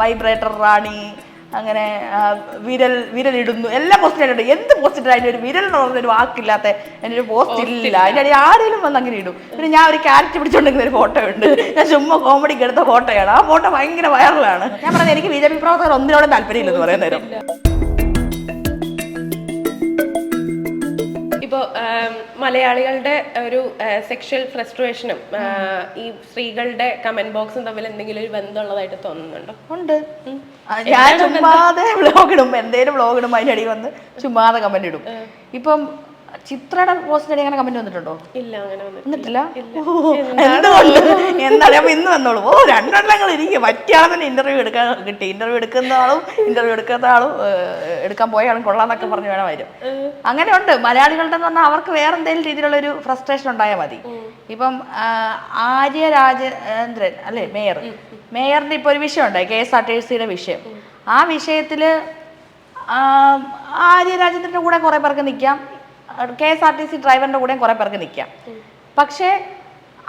Vibrator റാണി അങ്ങനെ വിരൽ വിരലിടുന്നു. എല്ലാ പോസ്റ്റും ഉണ്ട് എന്ത് പോസ്റ്റ് അതിന്റെ ഒരു വിരൽ എന്ന് പറഞ്ഞൊരു വാക്കില്ലാത്ത എന്റെ ഒരു പോസ്റ്റ് ഇല്ല. അതിന്റെ അടി ആരെങ്കിലും വന്ന് അങ്ങനെ ഇടും. പിന്നെ ഞാൻ ഒരു ക്യാരറ്റ് പിടിച്ചുകൊണ്ടിരിക്കുന്ന ഒരു ഫോട്ടോ ഉണ്ട്. ഞാൻ ചുമ്മാ കോമഡിക്ക് എടുത്ത ഫോട്ടോയാണ് ആ ഫോട്ടോ ഭയങ്കര വൈറലാണ് ഞാൻ പറഞ്ഞത് എനിക്ക് ബി ജെ പി പ്രവർത്തകർ ഒന്നിനോടും താല്പര്യമില്ലെന്ന് പറയുന്ന ഇപ്പോൾ മലയാളികളുടെ ഒരു സെക്ഷൽ ഫ്രസ്ട്രേഷനും ഈ സ്ത്രീകളുടെ കമന്റ് ബോക്സും തമ്മിൽ എന്തെങ്കിലും ഒരു ബന്ധമുള്ളതായിട്ട് തോന്നുന്നുണ്ടോ? ഉണ്ട്. ഞാൻ ചുമ്മാതെ ഇടും. എന്തേലും ഇടും അതിന്റെ അടിയിൽ വന്ന് ചുമ്മാതെ കമന്റ് ഇടും. ഇപ്പം ചിത്രയുടെ പോസ്റ്റ് അടി അങ്ങനെ കമന്റ് വന്നിട്ടുണ്ടോ? ഇല്ല അങ്ങനെ വന്നിട്ട് വന്നിട്ടില്ല? എന്താ എന്തുകൊണ്ട്? എന്താണ്? അപ്പൊ ഇന്ന് വന്നോളൂ. ഓ രണ്ടെണ്ണങ്ങൾ ഇരിക്കും. പറ്റിയാളെ തന്നെ ഇന്റർവ്യൂ എടുക്കാൻ കിട്ടി. ഇന്റർവ്യൂ എടുക്കുന്ന ആളും ഇന്റർവ്യൂ എടുക്കാത്ത ആളും എടുക്കാൻ പോയ ആളും കൊള്ളാന്നൊക്കെ പറഞ്ഞു വേണം വരും. അങ്ങനെ ഉണ്ട് മലയാളികളുടെ എന്ന് പറഞ്ഞാൽ അവർക്ക് വേറെ എന്തെങ്കിലും രീതിയിലുള്ള ഒരു ഫ്രസ്ട്രേഷൻ ഉണ്ടായാൽ മതി ഇപ്പം ആര്യ രാജേന്ദ്രൻ അല്ലേ മേയർ? മേയറിന്റെ ഇപ്പൊ ഒരു വിഷയം ഉണ്ടായി കെ എസ് ആർ ടി സിയുടെ വിഷയം. ആ വിഷയത്തിൽ ആ, ആര്യ രാജേന്ദ്രന്റെ കൂടെ കുറെ പേർക്ക് നിൽക്കാം. K S R T C ഡ്രൈവറിന്റെ കൂടെയും കുറെ പേർക്ക് നിൽക്കാം പക്ഷേ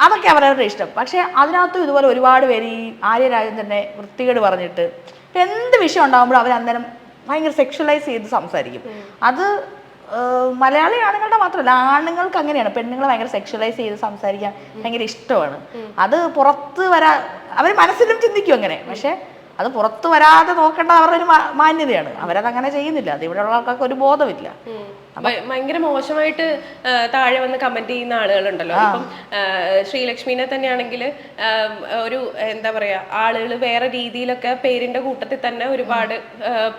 അതൊക്കെ അവരവരുടെ ഇഷ്ടം. പക്ഷേ അതിനകത്തും ഇതുപോലെ ഒരുപാട് പേര് ഈ ആര്യരാജൻ തന്നെ വൃത്തികേട് പറഞ്ഞിട്ട് എന്ത് വിഷയം ഉണ്ടാകുമ്പോഴും അവർ അന്നേരം ഭയങ്കര സെക്ഷലൈസ് ചെയ്ത് സംസാരിക്കും. അത് മലയാളി ആണുങ്ങളുടെ മാത്രമല്ല ആണുങ്ങൾക്ക് അങ്ങനെയാണ്. പെണ്ണുങ്ങളെ ഭയങ്കര സെക്ഷലൈസ് ചെയ്ത് സംസാരിക്കാൻ ഭയങ്കര ഇഷ്ടമാണ്. അത് പുറത്ത് വരാ അവർ മനസ്സിലും ചിന്തിക്കും അങ്ങനെ. പക്ഷേ അത് പുറത്ത് വരാതെ നോക്കേണ്ട അവരുടെ ഒരു മാന്യതയാണ്. അവരത് അങ്ങനെ ചെയ്യുന്നില്ല. അത് ഇവിടെയുള്ള ആൾക്കാർക്ക് ഒരു ബോധമില്ല. ഭയങ്കര മോശമായിട്ട് താഴെ വന്ന് കമന്റ് ചെയ്യുന്ന ആളുകളുണ്ടല്ലോ. ഇപ്പം ആ, ശ്രീലക്ഷ്മിനെ തന്നെയാണെങ്കിൽ ഒരു എന്താ പറയാ ആളുകൾ വേറെ രീതിയിലൊക്കെ പേരിന്റെ കൂട്ടത്തിൽ തന്നെ ഒരുപാട്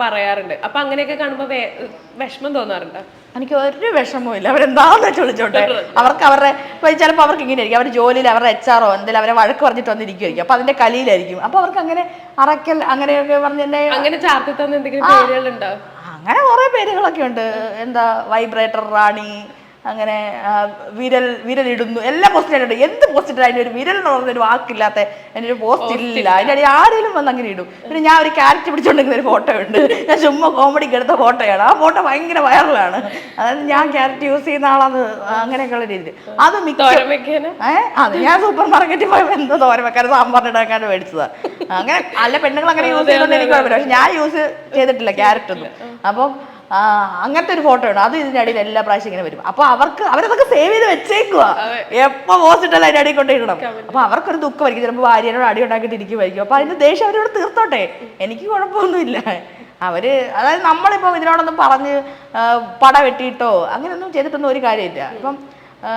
പറയാറുണ്ട്. അപ്പൊ അങ്ങനെയൊക്കെ കാണുമ്പോ വേ- വിഷമം തോന്നാറുണ്ടോ? എനിക്ക് ഒരു വിഷമവും ഇല്ല അവരെന്താന്ന് വെച്ച് വിളിച്ചോട്ടെ അവർക്ക് അവരുടെ ചിലപ്പോൾ അവർക്ക് ഇങ്ങനെ ആയിരിക്കും അവർ ജോലിയിൽ അവരുടെ എച്ച് ആറോ എന്തെങ്കിലും അവരെ വഴക്ക് പറഞ്ഞിട്ട് വന്നിരിക്കുമായിരിക്കും അപ്പൊ അതിന്റെ കലിയിലായിരിക്കും. അപ്പൊ അവർക്ക് അങ്ങനെ അറക്കൽ അങ്ങനെയൊക്കെ പറഞ്ഞു അങ്ങനെ ചാർത്തി തന്ന എന്തെങ്കിലും പേരുകളുണ്ടോ? അങ്ങനെ കുറെ പേരുകളൊക്കെ ഉണ്ട്. എന്താ വൈബ്രേറ്റർ റാണി അങ്ങനെ വിരൽ വിരലിടുന്നു. എല്ലാ പോസ്റ്റിലും ഉണ്ട് എന്ത് പോസ്റ്റ് അതിന്റെ ഒരു വിരൽ എന്ന് പറഞ്ഞൊരു വാക്കില്ലാത്ത എന്റെ ഒരു പോസ്റ്റ് ഇല്ല. അതിന്റെ അടി ആരെങ്കിലും വന്ന് അങ്ങനെ ഇടും. പിന്നെ ഞാൻ ഒരു ക്യാരറ്റ് പിടിച്ചോണ്ടിരിക്കുന്ന ഒരു ഫോട്ടോ ഉണ്ട്. ഞാൻ ചുമ്മാ കോമഡിക്ക് എടുത്ത ഫോട്ടോയാണ് ആ ഫോട്ടോ ഭയങ്കര വൈറലാണ് അതായത് ഞാൻ ക്യാരറ്റ് യൂസ് ചെയ്യുന്ന ആളാണ്. അങ്ങനെയൊക്കെയുള്ള രീതിയിൽ. അത് മിക്ക ഏഹ് അത് ഞാൻ സൂപ്പർ മാർക്കറ്റിൽ പോയപ്പോൾ എന്തോ തോര വെക്കാൻ സാമ്പാറിനിടാക്കാണ്ട് മേടിച്ചതാ. അങ്ങനെ അല്ല പെണ്ണുങ്ങൾ അങ്ങനെ യൂസ് ചെയ്യുന്നുണ്ട് എനിക്ക് കുഴപ്പമില്ല. പക്ഷെ ഞാൻ യൂസ് ചെയ്തിട്ടില്ല ക്യാരറ്റ് ഒന്നും. അപ്പം ആ, അങ്ങനത്തെ ഒരു ഫോട്ടോ ഉണ്ട്. അത് ഇതിന്റെ അടിയിൽ എല്ലാ പ്രാവശ്യം ഇങ്ങനെ വരും. അപ്പൊ അവർക്ക് അവരതൊക്കെ സേവ് ചെയ്ത് വെച്ചേക്കുക എപ്പോ പോസ്റ്റ് ഇട്ടാലും അതിന്റെ അടിയിൽ കൊണ്ടിടണം അപ്പൊ അവർക്കൊരു ദുഃഖമായിരിക്കും ചിലപ്പോൾ ഭാര്യനോട് അടി ഉണ്ടാക്കിയിട്ട് ഇരിക്കുമായിരിക്കും അപ്പൊ അതിന്റെ ദേഷ്യം അവരോട് തീർത്തോട്ടെ. എനിക്ക് കുഴപ്പമൊന്നുമില്ല. അവർ അതായത് നമ്മളിപ്പോ ഇതിനോടൊന്നും പറഞ്ഞ് പട വെട്ടിയിട്ടോ അങ്ങനെയൊന്നും ചെയ്തിട്ടൊന്നും ഒരു കാര്യമില്ല. ഇപ്പം ആ,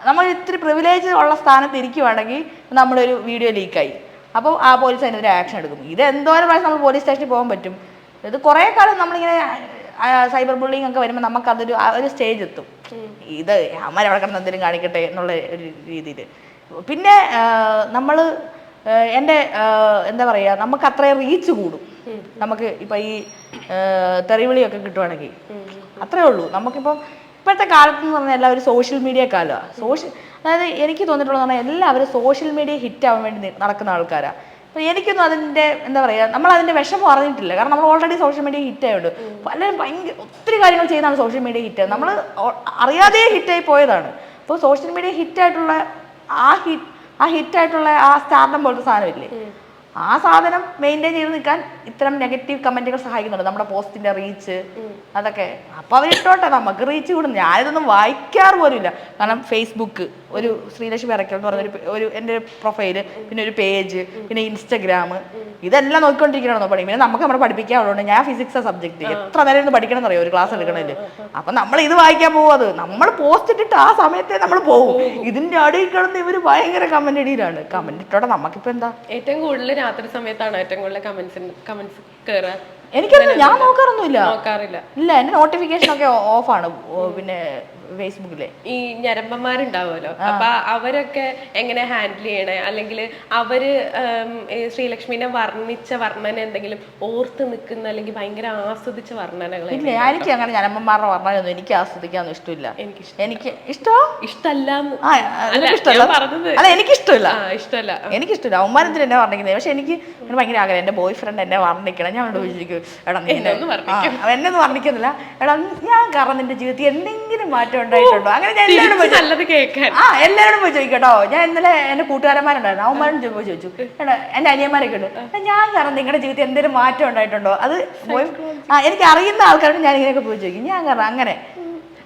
നമ്മൾ ഇത്തിരി പ്രിവിലേജ് ഉള്ള സ്ഥാനത്ത് ഇരിക്കുവാണെങ്കിൽ നമ്മളൊരു വീഡിയോ ലീക്കായി അപ്പോൾ ആ പോലീസ് അതിനെതിരെ ആക്ഷൻ എടുക്കും. ഇത് എന്തോരം പ്രാവശ്യം നമ്മൾ പോലീസ് സ്റ്റേഷനിൽ പോകാൻ പറ്റും? ഇത് കുറേ കാലം നമ്മളിങ്ങനെ സൈബർ ബുള്ളിങ് ഒക്കെ വരുമ്പോൾ നമുക്കതൊരു ആ ഒരു സ്റ്റേജ് എത്തും. ഇത് അമ്മ അവിടെ കിടന്ന് എന്തെങ്കിലും കാണിക്കട്ടെ എന്നുള്ള ഒരു രീതിയിൽ പിന്നെ നമ്മൾ എന്റെ എന്താ പറയുക നമുക്ക് അത്രയും റീച്ച് കൂടും. നമുക്ക് ഇപ്പം ഈ തെറിവിളിയൊക്കെ കിട്ടുവാണെങ്കിൽ അത്രേ ഉള്ളൂ. നമുക്കിപ്പം ഇപ്പോഴത്തെ കാലത്ത് എന്ന് പറഞ്ഞാൽ എല്ലാവരും സോഷ്യൽ മീഡിയ കാലമാണ് സോഷ്യൽ അതായത് എനിക്ക് തോന്നിയിട്ടുള്ളതെന്ന് പറഞ്ഞാൽ എല്ലാവരും സോഷ്യൽ മീഡിയ ഹിറ്റ് ആവാൻ വേണ്ടി നടക്കുന്ന ആൾക്കാരാണ് അപ്പോൾ എനിക്കൊന്നും അതിന്റെ എന്താ പറയുക നമ്മൾ അതിന്റെ വിഷമം അറിഞ്ഞിട്ടില്ല. കാരണം നമ്മൾ ഓൾറെഡി സോഷ്യൽ മീഡിയ ഹിറ്റ് ആയതുകൊണ്ട് പലരും ഭയങ്കര ഒത്തിരി കാര്യങ്ങൾ ചെയ്യുന്നതാണ് സോഷ്യൽ മീഡിയ ഹിറ്റ് നമ്മൾ അറിയാതെ ഹിറ്റായി പോയതാണ്. അപ്പോൾ സോഷ്യൽ മീഡിയ ഹിറ്റായിട്ടുള്ള ആ ഹിറ്റ് ആ ഹിറ്റായിട്ടുള്ള ആ സ്റ്റാർഡം പോലത്തെ സാധനമില്ലേ? ആ സാധനം മെയിന്റെയിൻ ചെയ്ത് നിൽക്കാൻ ഇത്തരം നെഗറ്റീവ് കമന്റുകൾ സഹായിക്കുന്നുണ്ട്. നമ്മുടെ പോസ്റ്റിന്റെ റീച്ച് അതൊക്കെ. അപ്പൊ അവരിട്ടോട്ടെ നമുക്ക് റീച്ച് കൂടുന്നു ഞാനിതൊന്നും വായിക്കാറ് പോലും ഇല്ല കാരണം ഫേസ്ബുക്ക് ഒരു ശ്രീലക്ഷ്മി വരയ്ക്കൽ എന്ന് പറഞ്ഞ ഒരു ഒരു എന്റെ പ്രൊഫൈൽ പിന്നെ ഒരു പേജ് പിന്നെ ഇൻസ്റ്റഗ്രാം ഇതെല്ലാം നോക്കിക്കൊണ്ടിരിക്കണോ പണി. പിന്നെ നമുക്ക് നമ്മുടെ പഠിപ്പിക്കാറുണ്ട് ഞാൻ ഫിസിക്സ് സബ്ജക്ട് എത്ര നേരം ഒന്ന് പഠിക്കണം എന്നറിയോ? ഒരു ക്ലാസ് എടുക്കണതിൽ അപ്പൊ നമ്മൾ ഇത് വായിക്കാൻ പോകും അത്. നമ്മൾ പോസ്റ്റ് ഇട്ടിട്ട് ആ സമയത്തെ നമ്മൾ പോകും. ഇതിന്റെ അടിയിൽ കിടന്ന് ഇവർ ഭയങ്കര കമന്റ് അടിയിലാണ് കമന്റ് ഇട്ടോടെ നമുക്കിപ്പോ എന്താ? ഏറ്റവും കൂടുതൽ രാത്രി സമയത്താണ് ഏറ്റവും കൂടുതൽ കമന്റ്സ് കമന്റ്സ് കയറുക എനിക്കറിയില്ല ഞാൻ നോക്കാറൊന്നുമില്ല. നോക്കാറില്ല. ഇല്ല എന്റെ നോട്ടിഫിക്കേഷൻ ഒക്കെ ഓഫാണ് പിന്നെ ഫേസ്ബുക്കിലെ. ഈ ഞരമ്പന്മാരുണ്ടാവുമല്ലോ. അപ്പൊ അവരൊക്കെ എങ്ങനെ ഹാൻഡിൽ ചെയ്യണേ? അല്ലെങ്കിൽ അവർ ശ്രീലക്ഷ്മിനെ വർണിച്ച വർണന എന്തെങ്കിലും ഓർത്ത് നിൽക്കുന്ന അല്ലെങ്കിൽ ഭയങ്കര ആസ്വദിച്ച വർണനകൾ ഇല്ല എനിക്ക് അങ്ങനെ ഞരമ്പന്മാരുടെ വർണനയൊന്നും എനിക്ക് ആസ്വദിക്കാനൊന്നും ഇഷ്ടമില്ല. എനിക്കിഷ്ടം. എനിക്ക് ഇഷ്ടമോ ഇഷ്ടമല്ല. അല്ല എനിക്ക് ഇഷ്ടമില്ല. ഇഷ്ടമല്ല എനിക്കിഷ്ടമില്ല. അവന്മാരത്തിന് എന്നെ വർണിക്കുന്നത്? പക്ഷെ എനിക്ക് ഭയങ്കര ആഗ്രഹം. എന്റെ ബോയ് ഫ്രണ്ട് എന്നെ വർണിക്കണം. ഞാൻ അവിടെ വിചാരിക്കും എടാ എന്നെ വർണിക്കുന്നില്ല. എടാ ഞാൻ കാരണം നിന്റെ ജീവിതത്തിൽ എന്തെങ്കിലും മാറ്റം ഉണ്ടായിട്ടുണ്ടോ? അങ്ങനെ ഞാൻ എല്ലാവരും പോയി നല്ലത് കേൾക്കാൻ. ആ എല്ലാവരോടും പോയി ചോദിക്കട്ടോ ഞാൻ ഇന്നലെ എന്റെ കൂട്ടുകാരന്മാരുണ്ടായിരുന്നു. അവന്മാരും പോയി ചോദിച്ചു കേട്ടോ എന്റെ അനിയന്മാരൊക്കെ ഉണ്ട്. ഞാൻ കാരണം നിങ്ങളുടെ ജീവിതത്തിൽ എന്തെങ്കിലും മാറ്റം ഉണ്ടായിട്ടുണ്ടോ? അത് പോയി ആ എനിക്ക് അറിയുന്ന ആൾക്കാരോട് ഞാൻ ഇങ്ങനെയൊക്കെ പോയി ചോദിക്കും. ഞാൻ കാരണം അങ്ങനെ.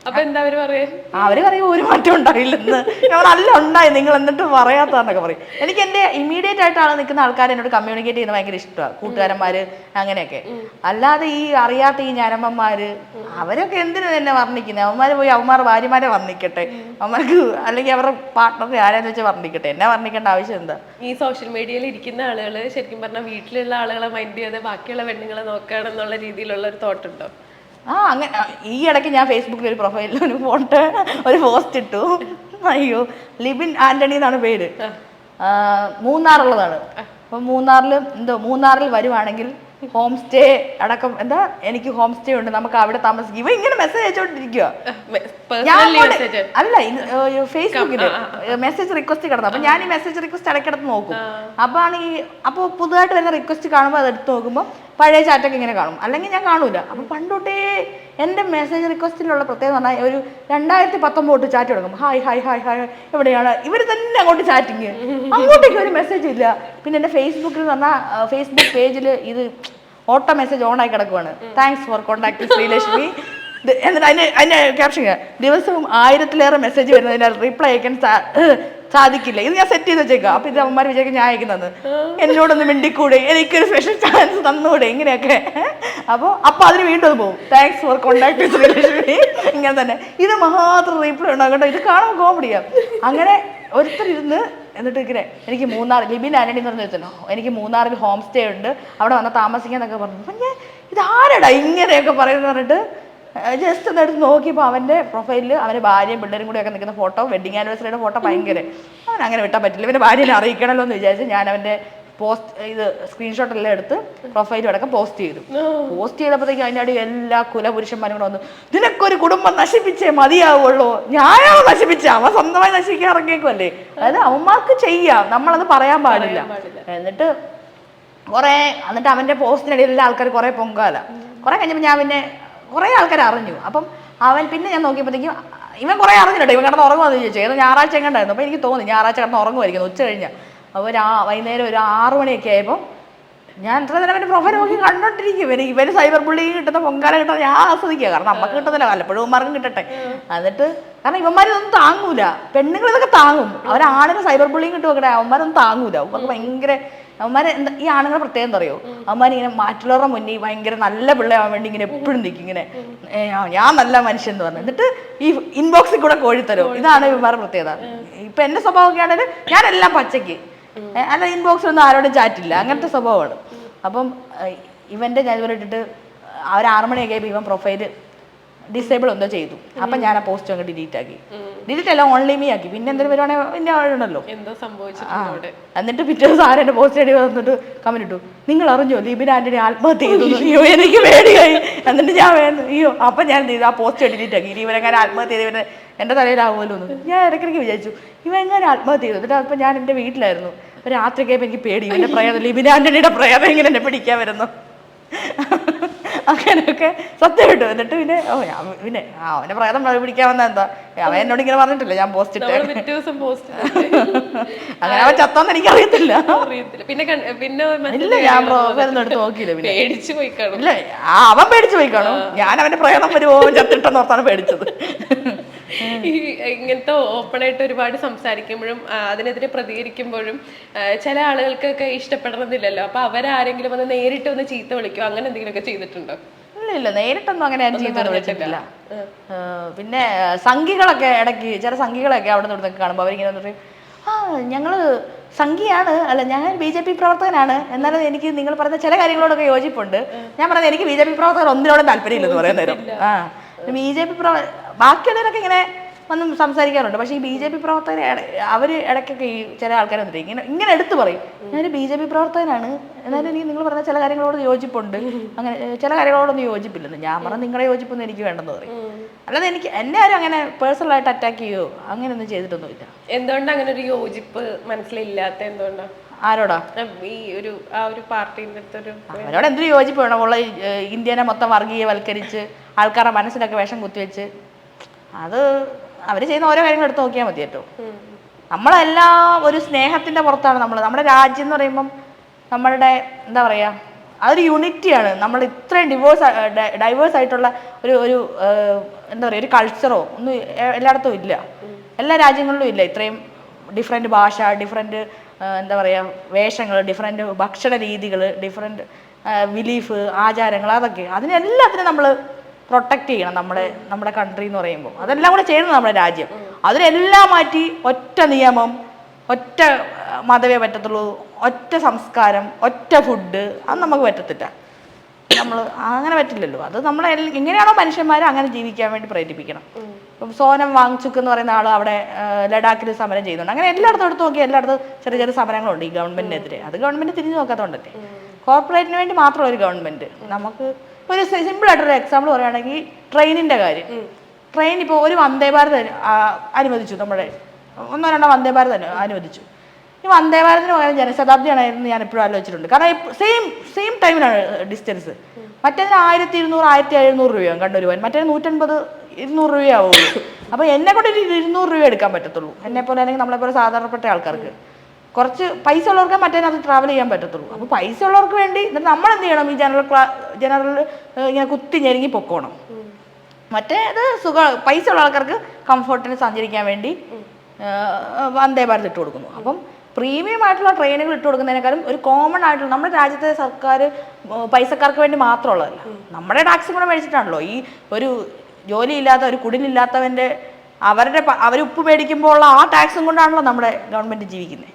അപ്പൊ എന്താ അവർ പറയാ? അവർ പറയും ഒരു മാറ്റം ഉണ്ടായില്ലെന്ന്. ഞാൻ പറഞ്ഞു, ഉണ്ടായി. നിങ്ങൾ എന്നിട്ട് പറയാത്തതെന്നൊക്കെ പറയും. എനിക്ക് എന്റെ ഇമ്മീഡിയറ്റ് ആയിട്ടാണ് നിൽക്കുന്ന ആൾക്കാർ എന്നോട് കമ്മ്യൂണിക്കേറ്റ് ചെയ്യുന്നത് ഭയങ്കര ഇഷ്ടമാണ്. കൂട്ടുകാരന്മാര് അങ്ങനെയൊക്കെ. അല്ലാതെ ഈ അറിയാത്ത ഈ ഞരമ്പന്മാര് അവരൊക്കെ എന്തിനു തന്നെ വർണിക്കുന്നത് അവന്മാര് പോയി അവന്മാർ ഭാര്യമാരെ വർണിക്കട്ടെ? അവന്മാർക്ക് അല്ലെങ്കിൽ അവരുടെ പാർട്ട്ണറെ ആരാന്ന് വെച്ചാൽ വർണിക്കട്ടെ? എന്നെ വർണിക്കേണ്ട ആവശ്യം എന്താ? ഈ സോഷ്യൽ മീഡിയയിൽ ഇരിക്കുന്ന ആളുകൾ ശരിക്കും പറഞ്ഞാൽ വീട്ടിലുള്ള ആളുകളെ മൈൻഡ് ചെയ്യാതെ ബാക്കിയുള്ള പെണ്ണുങ്ങളെ നോക്കുകയാണെന്നുള്ള രീതിയിലുള്ള ഒരു തോട്ട് ഉണ്ടോ? ആ അങ്ങനെ ഈ ഇടയ്ക്ക് ഞാൻ ഫേസ്ബുക്കിൽ ഒരു പ്രൊഫൈലിൽ ഒരു ഫോട്ടോ ഒരു പോസ്റ്റ് ഇട്ടു. അയ്യോ ലിബിൻ ആന്റണി എന്നാണ് പേര്. മൂന്നാറുള്ളതാണ്. അപ്പൊ മൂന്നാറിൽ എന്തോ മൂന്നാറിൽ വരുവാണെങ്കിൽ ഹോം സ്റ്റേ അടക്കം എന്താ എനിക്ക് ഹോം സ്റ്റേ ഉണ്ട് നമുക്ക് അവിടെ താമസിക്കും. ഇവ ഇങ്ങനെ മെസ്സേജ് അയച്ചോണ്ടിരിക്കുക അല്ല ഫേസ്ബുക്കിൽ മെസ്സേജ് റിക്വസ്റ്റ് കിടന്നു. അപ്പൊ ഞാൻ ഈ മെസ്സേജ് റിക്വസ്റ്റ് ഇടയ്ക്കിടത്ത് നോക്കും. അപ്പൊ ആണ് ഈ അപ്പൊ പുതുതായിട്ട് വരുന്ന റിക്വസ്റ്റ് കാണുമ്പോൾ അത് എടുത്ത് നോക്കുമ്പോൾ പഴയ ചാറ്റൊക്കെ ഇങ്ങനെ കാണും. അല്ലെങ്കിൽ ഞാൻ കാണൂല. അപ്പൊ പണ്ടോട്ടേ എന്റെ മെസ്സേജ് റിക്വസ്റ്റിലുള്ള പ്രത്യേകത പറഞ്ഞാൽ ഒരു രണ്ടായിരത്തി പത്തൊമ്പത് ചാറ്റ് തുടങ്ങും. ഹായ് ഹായ് ഹായ് ഹായ് എവിടെയാണ്? ഇവർ തന്നെ അങ്ങോട്ട് ചാറ്റിങ് അങ്ങോട്ടേക്ക് ഒരു മെസ്സേജ് ഇല്ല. പിന്നെ എന്റെ ഫേസ്ബുക്കിൽ പറഞ്ഞാൽ ഫേസ്ബുക്ക് പേജിൽ ഇത് ഓട്ടോ മെസ്സേജ് ഓൺ ആയി കിടക്കുവാണ്. Thanks for contact Sreelakshmi. എന്നിട്ട് അതിന് അതിന്റെ ക്യാപ്ഷൻ ദിവസവും ആയിരത്തിലേറെ മെസ്സേജ് വരുന്നതിനാൽ റിപ്ലൈ അയക്കാൻ സാധിക്കില്ല. ഇത് ഞാൻ സെറ്റ് ചെയ്ത് വെച്ചേക്കാം അപ്പൊ ഇത് അമ്മമാര് വിചാരിക്കും ഞാൻ അയക്കുന്നത്. എന്നോടൊന്ന് മിണ്ടിക്കൂടെ? എനിക്കൊരു സ്പെഷ്യൽ ചാൻസ് തന്നൂടെ? ഇങ്ങനെയൊക്കെ. അപ്പോൾ അപ്പൊ അതിന് വീണ്ടും അത് പോകും താങ്ക്സ് ഫോർ കോണ്ടാക്ട് ഇങ്ങനെ തന്നെ. ഇത് മാത്രം റീപ്ലൈ ഉണ്ടാകും കേട്ടോ. ഇത് കാണാൻ കോമഡിയാ അങ്ങനെ ഒരുത്തരിരുന്ന് എന്നിട്ട് ഇങ്ങനെ എനിക്ക് മൂന്നാർ ലിബിൻ ആന്റണി എന്ന് പറഞ്ഞ ഒരുത്തനോ എനിക്ക് മൂന്നാറിൽ ഹോം സ്റ്റേ ഉണ്ട്. അവിടെ വന്ന് താമസിക്കാന്നൊക്കെ പറഞ്ഞു. അപ്പം ഞാൻ ഇങ്ങനെയൊക്കെ പറയുന്നത് പറഞ്ഞിട്ട് ജസ്റ്റ് ഒന്ന് എടുത്ത് നോക്കിയപ്പോൾ അവന്റെ പ്രൊഫൈലിൽ അവന്റെ ഭാര്യയും പിള്ളേരും കൂടെ ഒക്കെ നിൽക്കുന്ന ഫോട്ടോ വെഡിങ് ആനിവേഴ്സറിയുടെ ഫോട്ടോ ഭയങ്കര. അവൻ അങ്ങനെ വിട്ടാൻ പറ്റില്ല. ഇവന്റെ ഭാര്യനെ അറിയിക്കണമല്ലോ എന്ന് വിചാരിച്ച് ഞാൻ അവന്റെ പോസ്റ്റ് ഇത് സ്ക്രീൻഷോട്ട് എല്ലാം എടുത്ത് പ്രൊഫൈലും അടക്കം പോസ്റ്റ് ചെയ്തു. പോസ്റ്റ് ചെയ്തപ്പോഴത്തേക്കും അതിന്റെ അടി എല്ലാ കുലപുരുഷന്മാരും കൂടെ വന്നു നിനക്കൊരു കുടുംബം നശിപ്പിച്ചേ മതിയാവുള്ളൂ. ഞാനാണ് നശിപ്പിച്ച. അവ സ്വന്തമായി നശിക്കാൻ ഇറങ്ങിയേക്കുമല്ലേ അതായത് അവന്മാർക്ക് ചെയ്യാം. നമ്മളത് പറയാൻ പാടില്ല. എന്നിട്ട് കുറേ എന്നിട്ട് അവന്റെ പോസ്റ്റിനിടയിൽ എല്ലാ ആൾക്കാർ കുറേ പൊങ്കാല. കുറേ കഴിഞ്ഞപ്പോൾ ഞാൻ പിന്നെ കുറേ ആൾക്കാർ അറിഞ്ഞു. അപ്പം അവൻ പിന്നെ ഞാൻ നോക്കിയപ്പോഴത്തേക്കും ഇവൻ കുറേ അറിഞ്ഞിട്ടോ ഇവൻ കിടന്ന് ഉറങ്ങുമെന്ന് ചോദിച്ചു. ഏത് ഞായറാഴ്ച എങ്ങണ്ടായിരുന്നു. അപ്പോൾ എനിക്ക് തോന്നി ഞായറാഴ്ച കിടന്ന് ഉറങ്ങുമായിരിക്കുന്നു ഉച്ച കഴിഞ്ഞ. അപ്പോൾ ഒരു വൈകുന്നേരം ഒരു ആറു മണിയൊക്കെ ആയപ്പോൾ ഞാൻ ഇത്ര നേരം അവന്റെ പ്രൊഫൈൽ നോക്കി കണ്ടോണ്ടിരിക്കും. ഇവന് ഇവന് സൈബർ ബുള്ളിങ് കിട്ടുന്ന പൊങ്കാല കിട്ടാൻ ഞാൻ ആസ്വദിക്കുക. കാരണം നമുക്ക് കിട്ടുന്നില്ല. വല്ലപ്പോഴും ഇവന്മാർക്കും കിട്ടട്ടെ. എന്നിട്ട് കാരണം ഇവന്മാരൊന്നും താങ്ങൂല. പെണ്ണുങ്ങൾ ഇതൊക്കെ താങ്ങും. അവരാണിന് സൈബർ ബുള്ളിങ് കിട്ടും അവന്മാരൊന്നും താങ്ങൂല. അവർക്ക് ഭയങ്കര അവന്മാരെ എന്താ ഈ ആണുങ്ങളെ പ്രത്യേകം എന്താ അറിയോ? അവന്മാർ ഇങ്ങനെ മറ്റുള്ളവരുടെ മുന്നിൽ ഭയങ്കര നല്ല പിള്ളയാവാൻ വേണ്ടി ഇങ്ങനെ എപ്പോഴും നിൽക്കും ഇങ്ങനെ ഞാൻ നല്ല മനുഷ്യൻ എന്ന് പറഞ്ഞു. എന്നിട്ട് ഈ ഇൻബോക്സിൽ കൂടെ കോഴിത്തരും ഇതാണ് ഇവന്മാരുടെ പ്രത്യേകത. ഇപ്പൊ എന്റെ സ്വഭാവമൊക്കെ ആണെങ്കിൽ ഞാനെല്ലാം പച്ചയ്ക്ക്. അല്ല ഇൻബോക്സിൽ ഒന്നും ആരോടും ചാറ്റില്ല. അങ്ങനത്തെ സ്വഭാവമാണ്. അപ്പം ഇവന്റെ ഞാൻ ഇവരിട്ടിട്ട് ആ ഒരു ആറ് മണിയൊക്കെ ആയപ്പോൾ ഇവൻ പ്രൊഫൈൽ ഡിസേബിൾ എന്തോ ചെയ്തു. അപ്പൊ ഞാൻ ആ പോസ്റ്റ് അങ്ങ് ഡിലീറ്റ് ആക്കി. ഡിലീറ്റ് അല്ല ഓൺലൈൻ മീ ആക്കി. പിന്നെ എന്തെങ്കിലും വരുവാണെങ്കിൽ ആണല്ലോ ആളുണ്ടല്ലോ എന്തോ എന്നിട്ട് പിറ്റേ ദിവസം എന്റെ പോസ്റ്റ് ഐഡി വന്നിട്ട് കമന്റ് ഇട്ടു. നിങ്ങൾ അറിഞ്ഞോ ലീബിൻ ആന്റണി ആത്മഹത്യ ചെയ്തു? അയ്യോ എനിക്ക് പേടിയായി. എന്നിട്ട് ഞാൻ വേണം അയ്യോ അപ്പൊ ഞാൻ ആ പോസ്റ്റ് ഡിലീറ്റ് ആക്കി. ഇനി ഇവരെങ്ങനെ ആത്മഹത്യ ചെയ്ത് എന്റെ തലയിലാവുമല്ലോ എന്ന്. ഞാൻ ഇടയ്ക്കിടയ്ക്ക് വിചാരിച്ചു ഇവ എങ്ങനെ ആത്മഹത്യ ചെയ്തു? എന്നിട്ട് അപ്പൊ ഞാൻ എന്റെ വീട്ടിലായിരുന്നു. രാത്രി കഴിയുമ്പോൾ എനിക്ക് പേടി. എന്റെ പ്രേതം ലീബിൻ ആന്റണിയുടെ പ്രേതം ഇങ്ങനെ എന്നെ പിടിക്കാൻ വരുന്നു. അങ്ങനെയൊക്കെ സത്യം കിട്ടും. എന്നിട്ട് പിന്നെ ഓ ഞാൻ പിന്നെ ആ അവനെ പ്രേതം പിടിക്കാൻ വന്ന എന്താ? അവൻ എന്നോട് ഇങ്ങനെ പറഞ്ഞിട്ടില്ല ഞാൻ പോസ്റ്റ് ഇട്ടേ. അങ്ങനെ അവൻ ചത്തോന്ന് എനിക്ക് അറിയത്തില്ല. പിന്നെ പിന്നെ ഇല്ല ഞാൻ പ്രൊഫൈലൊന്നും എടുത്ത് നോക്കിയില്ല പിന്നെ. പേടിച്ചു പോയി കാണും. ഇല്ല അവൻ പേടിച്ചു പോയി കാണും. ഞാൻ അവന്റെ പ്രേതം വരുമോ ചത്തിട്ടെന്ന് ഓർത്താണ് പേടിച്ചത്. ഈ ഇങ്ങനത്തെ ഓപ്പൺ ആയിട്ട് ഒരുപാട് സംസാരിക്കുമ്പോഴും അതിനെതിരെ പ്രതികരിക്കുമ്പോഴും ചില ആളുകൾക്കൊക്കെ ഇഷ്ടപ്പെടണമെന്നില്ലല്ലോ അപ്പൊ അവരാരെങ്കിലും വന്ന് നേരിട്ട് ഒന്ന് ചീത്ത വിളിക്കോ അങ്ങനെ എന്തെങ്കിലുമൊക്കെ ചെയ്തിട്ടുണ്ടോ? ഇല്ല ഇല്ല നേരിട്ടൊന്നും അങ്ങനെ ഞാൻ ചെയ്തു വിളിച്ചിട്ടില്ല. പിന്നെ സംഖികളൊക്കെ ഇടയ്ക്ക് ചില സംഖികളൊക്കെ അവിടെ നിന്ന് ഇവിടുന്ന് കാണുമ്പോൾ അവരിങ്ങനെ പറയും ആ ഞങ്ങൾ സംഖിയാണ് അല്ല ഞാൻ ബി ജെ പി പ്രവർത്തകനാണ്. എന്നാലും എനിക്ക് നിങ്ങൾ പറഞ്ഞ ചില കാര്യങ്ങളോടൊക്കെ യോജിപ്പുണ്ട്. ഞാൻ പറഞ്ഞത് എനിക്ക് ബി ജെ പി പ്രവർത്തകർ ഒന്നിനോടും താല്പര്യമില്ലെന്ന് പറയാൻ നേരം ആ. ബി ജെ പി പ്രവ ബാക്കിയുള്ളവരൊക്കെ ഇങ്ങനെ വന്ന് സംസാരിക്കാറുണ്ട്. പക്ഷേ ഈ ബി ജെ പി പ്രവർത്തകർ അവർ ഇടയ്ക്കൊക്കെ ഈ ചില ആൾക്കാർ വന്നിട്ട് ഇങ്ങനെ ഇങ്ങനെ എടുത്തു പറയും. ഞാനൊരു ബി ജെ പി പ്രവർത്തകനാണ്. എന്നാലും എനിക്ക് നിങ്ങൾ പറഞ്ഞ ചില കാര്യങ്ങളോട് യോജിപ്പുണ്ട്. അങ്ങനെ ചില കാര്യങ്ങളോടൊന്നും യോജിപ്പില്ലെന്ന്. ഞാൻ പറഞ്ഞ നിങ്ങളെ യോജിപ്പൊന്നും എനിക്ക് വേണ്ടെന്ന് പറയും. അല്ലാതെ എനിക്ക് എന്നെ ആരും അങ്ങനെ പേഴ്സണലായിട്ട് അറ്റാക്ക് ചെയ്യോ അങ്ങനെയൊന്നും ചെയ്തിട്ടൊന്നുമില്ല. എന്തുകൊണ്ട് അങ്ങനെ ഒരു യോജിപ്പ് മനസ്സിലില്ലാത്ത എന്തുകൊണ്ടാ? ആരോടാ? ഈ ഒരു ആ ഒരു പാർട്ടിന്റെ അടുത്തൊരു അവരോട് എന്തൊരു യോജിപ്പ് വേണം? ഉള്ള ഇന്ത്യനെ മൊത്തം വർഗീയവൽക്കരിച്ച് ആൾക്കാരുടെ മനസ്സിലൊക്കെ വിഷം കുത്തിവെച്ച് അത് അവർ ചെയ്യുന്ന ഓരോ കാര്യങ്ങൾ എടുത്ത് നോക്കിയാൽ മതി കേട്ടോ നമ്മളെല്ലാം ഒരു സ്നേഹത്തിന്റെ പുറത്താണ് നമ്മൾ നമ്മുടെ രാജ്യം എന്ന് പറയുമ്പം നമ്മളുടെ എന്താ പറയാ അതൊരു യൂണിറ്റിയാണ് നമ്മൾ ഇത്രയും ഡിവോഴ്സ് ഡൈവേഴ്സ് ആയിട്ടുള്ള ഒരു ഒരു എന്താ പറയുക ഒരു കൾച്ചറോ ഒന്നും എല്ലായിടത്തും ഇല്ല. എല്ലാ രാജ്യങ്ങളിലും ഇല്ല. ഇത്രയും ഡിഫറെന്റ് ഭാഷ ഡിഫറെന്റ് എന്താ പറയുക വേഷങ്ങൾ ഡിഫറെന്റ് ഭക്ഷണ രീതികൾ ഡിഫറെന്റ് ബിലീഫ് ആചാരങ്ങൾ അതൊക്കെ. അതിനെല്ലാത്തിനും നമ്മൾ പ്രൊട്ടക്റ്റ് ചെയ്യണം നമ്മുടെ നമ്മുടെ കൺട്രി എന്ന് പറയുമ്പോൾ. അതെല്ലാം കൂടെ ചെയ്യണം നമ്മുടെ രാജ്യം. അതിനെല്ലാം മാറ്റി ഒറ്റ നിയമം ഒറ്റ മതമേ പറ്റത്തുള്ളൂ ഒറ്റ സംസ്കാരം ഒറ്റ ഫുഡ് അത് നമുക്ക് പറ്റത്തില്ല. നമ്മൾ അങ്ങനെ പറ്റില്ലല്ലോ. അത് നമ്മളെ എങ്ങനെയാണോ മനുഷ്യന്മാർ അങ്ങനെ ജീവിക്കാൻ വേണ്ടി പ്രേരിപ്പിക്കണം. ഇപ്പം സോനം വാങ്ചുക്ക് എന്ന് പറയുന്ന ആൾ അവിടെ ലഡാക്കിൽ സമരം ചെയ്യുന്നുണ്ട്. അങ്ങനെ എല്ലായിടത്തും എടുത്ത് നോക്കി എല്ലായിടത്തും ചെറിയ ചെറിയ സമരങ്ങളുണ്ട് ഈ ഗവൺമെന്റിനെതിരെ അത് ഗവൺമെന്റ് തിരിഞ്ഞു നോക്കാത്തതുകൊണ്ടല്ലേ കോർപ്പറേറ്റിന് വേണ്ടി മാത്രം ഒരു ഗവൺമെന്റ് നമുക്ക് ഒരു സിമ്പിൾ ആയിട്ടൊരു എക്സാമ്പിൾ പറയുകയാണെങ്കിൽ ട്രെയിനിന്റെ കാര്യം. ട്രെയിൻ ഇപ്പോൾ ഒരു വന്ദേ ഭാരത് അനുവദിച്ചു നമ്മുടെ ഒന്നോ രണ്ടോ വന്ദേ ഭാരത് അനു- അനുവദിച്ചു. ഈ വന്ദേ ഭാരതിന് പകരം ജനശതാബ്ദിയാണെന്ന് ഞാൻ എപ്പോഴും ആലോചിച്ചിട്ടുണ്ട്. കാരണം സെയിം സെയിം ടൈമിലാണ് ഡിസ്റ്റൻസ് മറ്റേതിന് ആയിരത്തി ഇരുന്നൂറ് ആയിരത്തി എഴുന്നൂറ് രൂപയാകും കണ്ണൂർ പോകാൻ മറ്റേത് നൂറ്റൻപത് ഇരുന്നൂറ് രൂപയാവുള്ളൂ. അപ്പോൾ എന്നെ കൊണ്ട് ഒരു ഇരുന്നൂറ് രൂപ എടുക്കാൻ പറ്റത്തുള്ളൂ. എന്നെ പോലെ അല്ലെങ്കിൽ നമ്മളെ പോലെ സാധാരണപ്പെട്ട ആൾക്കാർക്ക്. കുറച്ച് പൈസ ഉള്ളവർക്ക് അത് ട്രാവൽ ചെയ്യാൻ പറ്റത്തുള്ളൂ. അപ്പോൾ പൈസ ഉള്ളവർക്ക് വേണ്ടി എന്നിട്ട് നമ്മൾ എന്ത് ചെയ്യണം? ഈ ജനറൽ ക്ലാ ജനറൽ ഇങ്ങനെ കുത്തി ഞെരുങ്ങി പൊക്കോണം. മറ്റേത് സുഖ പൈസ ഉള്ള ആൾക്കാർക്ക് കംഫർട്ടിന് സഞ്ചരിക്കാൻ വേണ്ടി വന്ദേ ഭാരത് ഇട്ട് കൊടുക്കുന്നു. അപ്പം പ്രീമിയം ആയിട്ടുള്ള ട്രെയിനുകൾ ഇട്ട് കൊടുക്കുന്നതിനേക്കാളും ഒരു കോമൺ ആയിട്ടുള്ള നമ്മുടെ രാജ്യത്തെ സർക്കാർ പൈസക്കാർക്ക് വേണ്ടി മാത്രമുള്ളതല്ല. നമ്മുടെ ടാക്സും കൂടെ മേടിച്ചിട്ടാണല്ലോ. ഈ ഒരു ജോലിയില്ലാത്ത ഒരു കുടിലില്ലാത്തവന്റെ അവരുടെ അവർ ഉപ്പ് മേടിക്കുമ്പോൾ ഉള്ള ആ ടാക്സും കൊണ്ടാണല്ലോ നമ്മുടെ ഗവൺമെന്റ് ജീവിക്കുന്നത്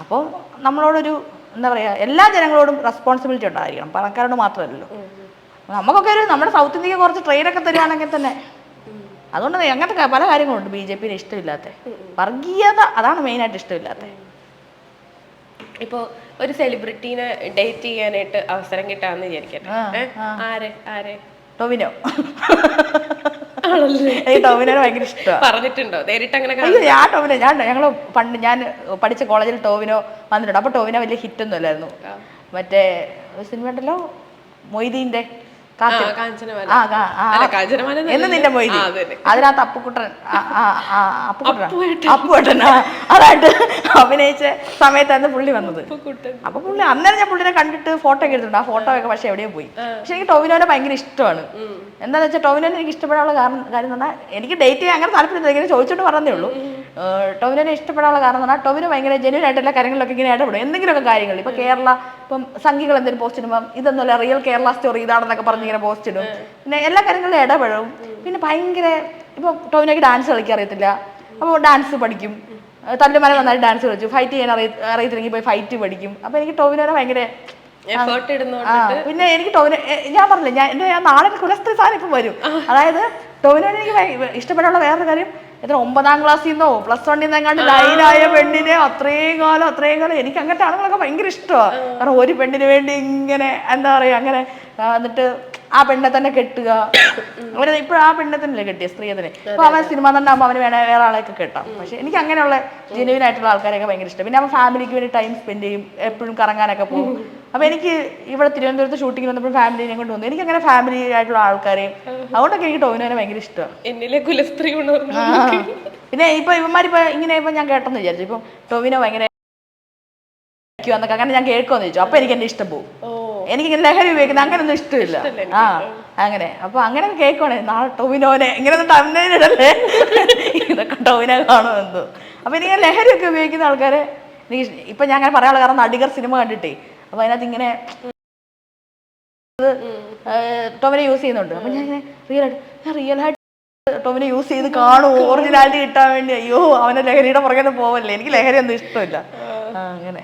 അപ്പോൾ നമ്മളോടൊരു എന്താ പറയുക എല്ലാ ജനങ്ങളോടും റെസ്പോൺസിബിലിറ്റി ഉണ്ടായിരിക്കണം. പണക്കാരോട് മാത്രമല്ലല്ലോ. നമുക്കൊക്കെ ഒരു നമ്മുടെ സൗത്ത് ഇന്ത്യയ്ക്ക് കുറച്ച് ട്രെയിനൊക്കെ തരികയാണെങ്കിൽ തന്നെ അതുകൊണ്ട് അങ്ങനത്തെ പല കാര്യങ്ങളുണ്ട് ബി ജെ പിന് ഇഷ്ടമില്ലാത്ത. വർഗീയത അതാണ് മെയിനായിട്ട് ഇഷ്ടമില്ലാത്ത. ഇപ്പോ ഒരു സെലിബ്രിറ്റീനെ ഡേറ്റ് ചെയ്യാനായിട്ട് അവസരം കിട്ടാന്ന് വിചാരിക്കട്ടെ? ആരെ? ആരെ? ടൊവിനോ. എനിക്ക് ടൊവിനോനെ ഭയങ്കര ഇഷ്ടമാണ് പറഞ്ഞിട്ടുണ്ടോ? നേരിട്ട് അങ്ങനെ അയ്യോ ഞാൻ ടോവിനോ ഞാൻ ഞങ്ങൾ പണ്ട് ഞാൻ പഠിച്ച കോളേജിൽ ടോവിനോ വന്നിട്ടുണ്ട്. അപ്പോൾ ടോവിനോ വലിയ ഹിറ്റൊന്നും അല്ലായിരുന്നു മറ്റേ സിനിമ ഉണ്ടല്ലോ മൊയ്തീന്റെ. എന്ന് നിന്റെ മൊയ്തി. അതിനകത്ത് അപ്പുക്കുട്ടൻ അപ്പുകുട്ടൻ അപ്പുക്കുട്ടൻ അപ്പുക്കുട്ടൻ അതായിട്ട് അഭിനയിച്ച സമയത്തായിരുന്നു പുള്ളി വന്നത്. അപ്പൊ പുള്ളി അന്നേരം ഞാൻ പുള്ളിനെ കണ്ടിട്ട് ഫോട്ടോ ഒക്കെ എടുത്തിട്ടുണ്ട്. ആ ഫോട്ടോ ഒക്കെ പക്ഷെ എവിടെയോ പോയി. പക്ഷെ എനിക്ക് ടോവിനോനെ ഭയങ്കര ഇഷ്ടമാണ്. എന്താണെന്ന് വെച്ചാൽ ടോവിനോനെ എനിക്ക് ഇഷ്ടപ്പെടാനുള്ള കാരണം കാര്യം എന്ന് പറഞ്ഞാൽ എനിക്ക് ഡേറ്റ് അങ്ങനെ താല്പര്യം ചോദിച്ചോണ്ട് പറഞ്ഞേ ഉള്ളൂ. ഏഹ് ടോവിനോനെ ഇഷ്ടപ്പെടാനുള്ള കാരണം എന്ന് പറഞ്ഞാൽ ടോവിനോ ഭയങ്കര ജെന്യൂൻ ആയിട്ടുള്ള കാര്യങ്ങളിലൊക്കെ ഇങ്ങനെ ഇടപെടും. എന്തെങ്കിലുമൊക്കെ കാര്യങ്ങൾ. ഇപ്പൊ കേരള ഇപ്പം സംഘികൾ എന്തെങ്കിലും പോസ്റ്റ് ഇടുമ്പം ഇതൊന്നുമല്ല റിയൽ കേരള സ്റ്റോറി ഇതാണെന്നൊക്കെ പറഞ്ഞ് ഇങ്ങനെ പോസ്റ്റ് ഇടും. പിന്നെ എല്ലാ കാര്യങ്ങളിലും ഇടപെടും പിന്നെ ഭയങ്കര ഇപ്പൊ ടോവിനൊക്കെ ഡാൻസ് കളിക്കാൻ അറിയത്തില്ല. അപ്പോൾ ഡാൻസ് പഠിക്കും. തല്ലുമല നന്നായിട്ട് ഡാൻസ് കളിച്ചു. ഫൈറ്റ് ചെയ്യാൻ അറിയ അറിയത്തില്ലെങ്കിൽ പോയി ഫൈറ്റ് പഠിക്കും. അപ്പൊ എനിക്ക് ടോവിനോനെ ഭയങ്കര പിന്നെ എനിക്ക് ടോവിനെ ഞാൻ പറഞ്ഞില്ല ഞാൻ എന്റെ ഞാൻ നാളെ കുലസ്ത്രീ സാധനം ഇപ്പം വരും. അതായത് ടോവിനോനെ എനിക്ക് ഇഷ്ടപ്പെടാനുള്ള വേറൊരു കാര്യം എത്ര ഒമ്പതാം ക്ലാസ്സിൽ നിന്നോ പ്ലസ് വണ്ണിൽ നിന്ന് എങ്ങാണ്ട് ലൈനായ പെണ്ണിനെ അത്രയും കാലം അത്രയും കാലം എനിക്ക് അങ്ങനത്തെ ആളുകളൊക്കെ ഭയങ്കര ഇഷ്ടമാണ് കാരണം ഒരു പെണ്ണിന് വേണ്ടി ഇങ്ങനെ എന്താ പറയുക അങ്ങനെ എന്നിട്ട് ആ പെണ്ണെ തന്നെ കെട്ടുക. അവർ ഇപ്പോഴും ആ പെണ്ണെ തന്നെയല്ലേ കെട്ടിയ സ്ത്രീയെ തന്നെ. അപ്പൊ അവൻ സിനിമ തന്നെ ആകുമ്പോൾ അവന് വേണേ വേറെ ആളെയൊക്കെ കെട്ടാം. പക്ഷെ എനിക്ക് അങ്ങനെയുള്ള ജെനുവിൻ ആയിട്ടുള്ള ആൾക്കാരെയൊക്കെ ഭയങ്കര ഇഷ്ടം. പിന്നെ അവൻ ഫാമിലിക്ക് വേണ്ടി ടൈം സ്പെൻഡ് ചെയ്യും എപ്പോഴും കറങ്ങാനൊക്കെ പോകും. അപ്പൊ എനിക്ക് ഇവിടെ തിരുവനന്തപുരത്ത് ഷൂട്ടിംഗ് വന്നപ്പോൾ ഫാമിലിനെ കൊണ്ട് വന്നു എനിക്ക് അങ്ങനെ ഫാമിലി ആയിട്ടുള്ള ആൾക്കാരെയും അതുകൊണ്ടൊക്കെ എനിക്ക് ടോവിനോനെ ഭയങ്കര ഇഷ്ടമാണ് എന്നിലെ കുലസ്ത്രീ പിന്നെ ഇപ്പൊ ഇവന്മാരിപ്പോ ഇങ്ങനെ ഇപ്പൊ ഞാൻ കേട്ടെന്ന് വിചാരിച്ചു. ഇപ്പൊ ടോവിനോ ഭയങ്കര എന്നൊക്കെ അങ്ങനെ ഞാൻ കേൾക്കുമെന്ന് ചോദിച്ചു അപ്പൊ എനിക്ക് എന്റെ ഇഷ്ടം പോകും എനിക്ക് ഇങ്ങനെ ലഹരി ഉപയോഗിക്കുന്ന അങ്ങനൊന്നും ഇഷ്ടമില്ല. ആ അങ്ങനെ. അപ്പൊ അങ്ങനെ കേൾക്കണേ നാളെ ടോവിനോനെ. ഇങ്ങനെ തന്നേനിടല്ലേ ഇതൊക്കെ ടൊവിനോ എന്തോ? അപ്പൊ എനിക്ക് ലഹരി ഒക്കെ ഉപയോഗിക്കുന്ന ആൾക്കാരെ എനിക്ക് ഇപ്പൊ ഞാൻ അങ്ങനെ പറയാനുള്ള കാരണം നടികർ സിനിമ കണ്ടിട്ടേ. അപ്പൊ അതിനകത്ത് ഇങ്ങനെ ടോവിനെ യൂസ് ചെയ്യുന്നുണ്ട്. അപ്പൊ ഞാൻ ഇങ്ങനെ റിയൽ ആയിട്ട് ഞാൻ റിയൽ ആയിട്ട് ടോമിനെ യൂസ് ചെയ്ത് കാണും. ഒറിജിനാലിറ്റി കിട്ടാൻ വേണ്ടി. അയ്യോ അവനെ ലഹരിയുടെ പുറകെ പോവല്ലേ? എനിക്ക് ലഹരി ഒന്നും ഇഷ്ടമില്ല അങ്ങനെ.